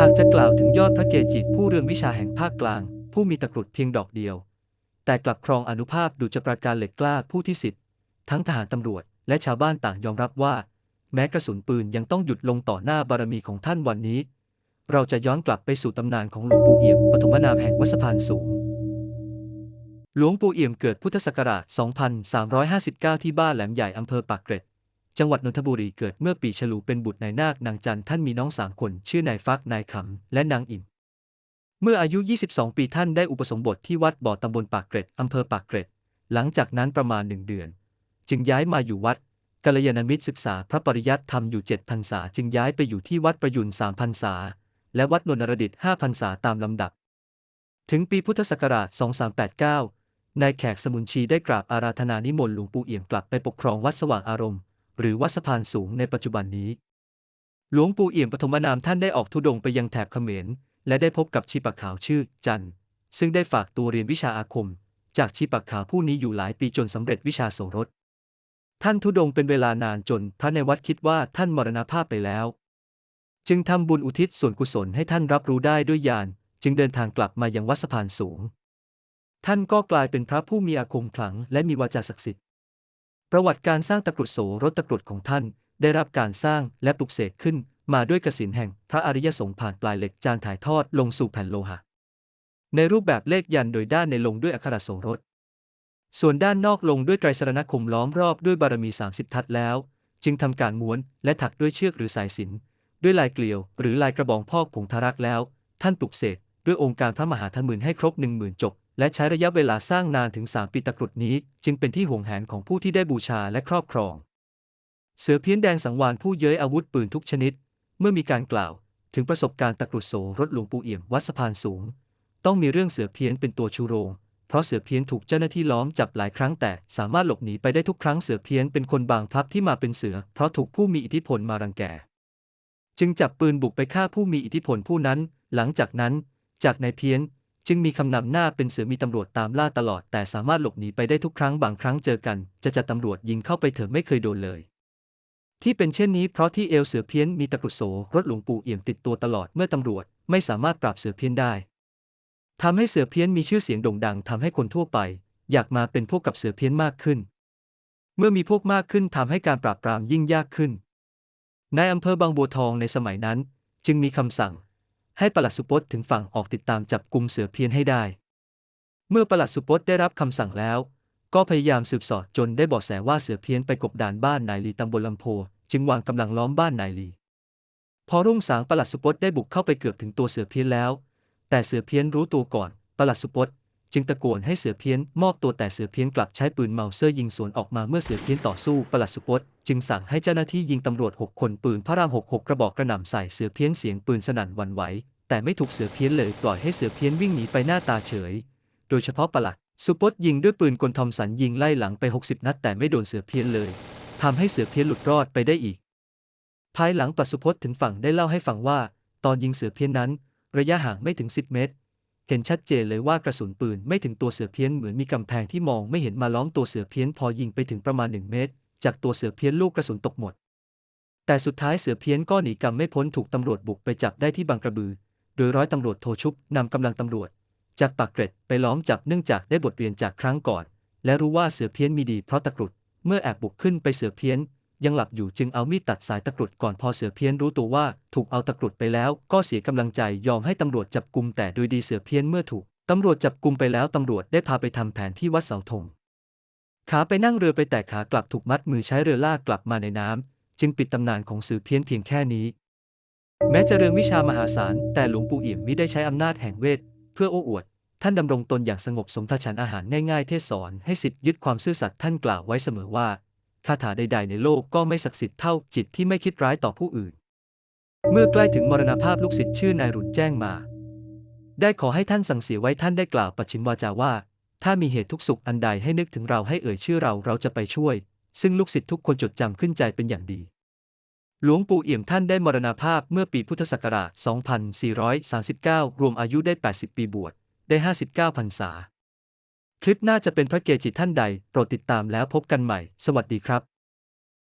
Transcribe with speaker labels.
Speaker 1: หากจะกล่าวถึงยอดพระเกจิผู้เรืองวิชาแห่งภาคกลาง ผู้มีตะกรุดเพียงดอกเดียว แต่กลับครองอนุภาพดูจะประการเหล็กกล้าผู้ที่สิทธิ์ทั้งทหารตำรวจและชาวบ้านต่างยอมรับว่า แม้กระสุนปืนยังต้องหยุดลงต่อหน้าบารมีของท่านวันนี้ เราจะย้อนกลับไปสู่ตำนานของหลวงปู่เอี่ยมปฐมนามแห่งวัดสะพานสูง หลวงปู่เอี่ยมเกิดพุทธศักราช 2359 ที่บ้านแหลมใหญ่อำเภอปากเกร็ด จังหวัดนนทบุรีเกิดเมื่อปีฉลูเป็นบุตรนายนาคนางจันทร์ท่านมีน้องสามคน ชื่อนายฟักนายขำและนางอิ่มเมื่ออายุ 22 ปีท่านได้อุปสมบทที่วัดบ่อตำบลปากเกร็ดอำเภอปากเกร็ด หลังจากนั้นประมาณหนึ่งเดือน จึงย้ายมาอยู่วัดกัลยาณมิตรศึกษาพระปริยัติธรรมอยู่เจ็ดพรรษาจึงย้ายไปอยู่ที่วัดประยุนสามพรรษา และวัดนนรดิตห้าพรรษาตามลำดับ ถึงปีพุทธศักราช 2389 นายแขกสมุนชีได้กราบอาราธนานิมนต์หลวงปู่เอี่ยมกลับไปปกครองวัดสว่างอารมณ์ หรือวัดสะพานสูงในปัจจุบันนี้ หลวงปู่เอี่ยมปฐมนามท่านได้ออกธุดงไปยังแถบเขมร และได้พบกับชีปะขาวชื่อ จันซึ่งได้ฝากตัวเรียนวิชาอาคม จากชีปะขาวผู้นี้อยู่หลายปีจนสำเร็จวิชาโสรถท่านธุดงเป็นเวลานานจนพระในวัดคิดว่าท่านมรณภาพไปแล้ว จึงทำบุญอุทิศส่วนกุศลให้ท่านรับรู้ได้ด้วยญาณจึงเดินทางกลับมายังวัดสะพานสูง ท่านก็กลายเป็นพระผู้มีอาคมขลังและมีวาจาศักดิ์สิทธิ์ ประวัติการสร้างตะกรุดโสรถตะกรุดของท่าน ได้รับการสร้างและปลุกเสกขึ้น มาด้วยกสินแห่งพระอริยสงฆ์ผ่านปลายเหล็กจานถ่ายทอดลงสู่แผ่นโลหะ ในรูปแบบเลขยันโดยด้านในลงด้วยอักขระโสรถ ส่วนด้านนอกลงด้วยไตรสรณคมล้อมรอบด้วยบารมี 30 ทัศแล้ว จึงทำการม้วนและถักด้วยเชือกหรือสายสินด้วยลายเกลียว หรือลายกระบองพอกผงทารักแล้ว ท่านปลุกเสกด้วยองค์การพระมหาธนมืนให้ครบหนึ่งหมื่นจบ และใช้ระยะเวลาสร้างนานถึง3ปีตะกรุดนี้ จึงเป็นที่ห่วงแหนของผู้ที่ได้บูชาและครอบครอง เสือเพี้ยนแดงสังวานผู้เย้ยอาวุธปืนทุกชนิด เมื่อมีการกล่าว ถึงประสบการณ์ตะกรุดโสรถหลวงปู่เอี่ยมวัดสะพานสูง ต้องมีเรื่องเสือเพี้ยนเป็นตัวชูโรง เพราะเสือเพี้ยนถูกเจ้าหน้าที่ล้อมจับหลายครั้งแต่สามารถหลบหนีไปได้ทุกครั้งเสือเพี้ยนเป็นคนบางพลับที่มาเป็นเสือ เพราะถูกผู้มีอิทธิพลมารังแก จึงจับปืนบุกไปฆ่าผู้มีอิทธิพลผู้นั้น หลังจากนั้นจากนายเพี้ยน จึงมีคำนำหน้าเป็นเสือมีตำรวจตามล่าตลอด แต่สามารถหลบหนีไปได้ทุกครั้งบางครั้งเจอกัน จะจัดตำรวจยิงเข้าไปเถอะไม่เคยโดนเลย ที่เป็นเช่นนี้เพราะที่เอวเสือเพี้ยนมีตะกรุดโสรถหลวงปู่เอี่ยมติดตัวตลอดเมื่อตำรวจไม่สามารถปราบเสือเพี้ยนได้ทำให้เสือเพี้ยนมีชื่อเสียงโด่งดังทำให้คนทั่วไป อยากมาเป็นพวกกับเสือเพี้ยนมากขึ้น เมื่อมีพวกมากขึ้นทำให้การปราบปรามยิ่งยากขึ้นนายอำเภอบางบัวทองในสมัยนั้น จึงมีคำสั่ง ให้ปลัดสุพจน์ถึงฝั่งออกติดตามจับกลุ่มเสือเพี้ยนให้ได้ เมื่อปลัดสุพจน์ได้รับคำสั่งแล้ว ก็พยายามสืบสอดจนได้เบาะแสว่าเสือเพี้ยนไปกบดานบ้านนายลีตำบลลำโพ จึงวางกำลังล้อมบ้านนายลี พอรุ่งสางปลัดสุพจน์ได้บุกเข้าไปเกือบถึงตัวเสือเพี้ยนแล้ว แต่เสือเพี้ยนรู้ตัวก่อนปลัดสุพจน์ จึงตะโกนให้เสือเพี้ยนมอบตัวแต่เสือเพี้ยนกลับใช้ปืนเมาเซอร์ยิงสวนออกมาเมื่อเสือเพี้ยนต่อสู้ปลัดสุพจน์จึงสั่งให้เจ้าหน้าที่ยิงตำรวจหกคนปืนพระรามหกหกกระบอกกระหน่ำใส่เสือเพี้ยนเสียงปืนสนั่นวันไหว แต่ไม่ถูกเสือเพี้ยนเลยปล่อยให้เสือเพี้ยนวิ่งหนีไปหน้าตาเฉย โดยเฉพาะปลัดสุพจน์ยิงด้วยปืนกลทอมสันยิงไล่หลังไป 60 นัดแต่ไม่โดนเสือเพี้ยนเลยทำให้เสือเพี้ยนหลุดรอดไปได้อีก ภายหลังปลัดสุพจน์ถึงฝั่งได้เล่าให้ฟังว่า ตอนยิงเสือเพี้ยนนั้น ระยะห่างไม่ถึง 10 เมตร เห็นชัดเจนเลยว่ากระสุนปืนไม่ถึงตัวเสือเพี้ยนเหมือนมีกำแพงที่มองไม่เห็นมาล้อมตัวเสือเพี้ยนพอยิงไปถึงประมาณ1เมตร จากตัวเสือเพี้ยนลูกกระสุนตกหมด แต่สุดท้ายเสือเพี้ยนก็หนีกรรมไม่พ้นถูกตำรวจบุกไปจับได้ที่บางกระบือ โดยร้อยตำรวจโทชุบนำกำลังตำรวจ จากปากเกร็ดไปล้อมจับเนื่องจากได้บทเรียนจากครั้งก่อน และรู้ว่าเสือเพี้ยนมีดีเพราะตะกรุด เมื่อแอบบุกขึ้นไปเสือเพี้ยน ยังหลับอยู่จึงเอามีดตัดสายตะกรุดก่อนพอเสือเพี้ยนรู้ตัวว่าถูกเอาตะกรุดไปแล้วก็เสียกำลังใจยอมให้ตำรวจจับกุมแต่โดยดีเสือเพี้ยนเมื่อถูกตำรวจจับกุมไปแล้วตำรวจได้พาไปทำแผนที่วัดเสาธงขาไปนั่งเรือไปแต่ขากลับถูกมัดมือใช้เรือลากกลับมาในน้ำจึงปิดตำนานของเสือเพี้ยนเพียงแค่นี้ แม้จะเรืองวิชามหาศาลแต่หลวงปู่เอี่ยมมิได้ใช้อำนาจแห่งเวท เพื่อโอ้อวดท่านดำรงตนอย่างสงบสมทฉันอาหารง่ายๆเทศสอนให้สิทธิ์ยึดความซื่อสัตย์ท่านกล่าวไว้เสมอว่า คาถาใด ๆ ในโลกก็ไม่ศักดิ์สิทธิ์เท่าจิตที่ไม่คิดร้ายต่อผู้อื่น เมื่อใกล้ถึงมรณภาพลูกศิษย์ชื่อนายรุนแจ้งมา ได้ขอให้ท่านสั่งเสียไว้ท่านได้กล่าวปัจฉิมวาจาว่า ถ้ามีเหตุทุกสุขอันใดให้นึกถึงเราให้เอ่ยชื่อเราเราจะไปช่วย ซึ่งลูกศิษย์ทุกคนจดจำขึ้นใจเป็นอย่างดี หลวงปู่เอี่ยมท่านได้มรณภาพเมื่อปีพุทธศักราช 2439 รวมอายุได้ 80 ปีบวช ได้ 59พรรษา ลิปหน้าจะเป็นพระเกจิท่านใด โปรดติดตามแล้วพบกันใหม่ สวัสดีครับ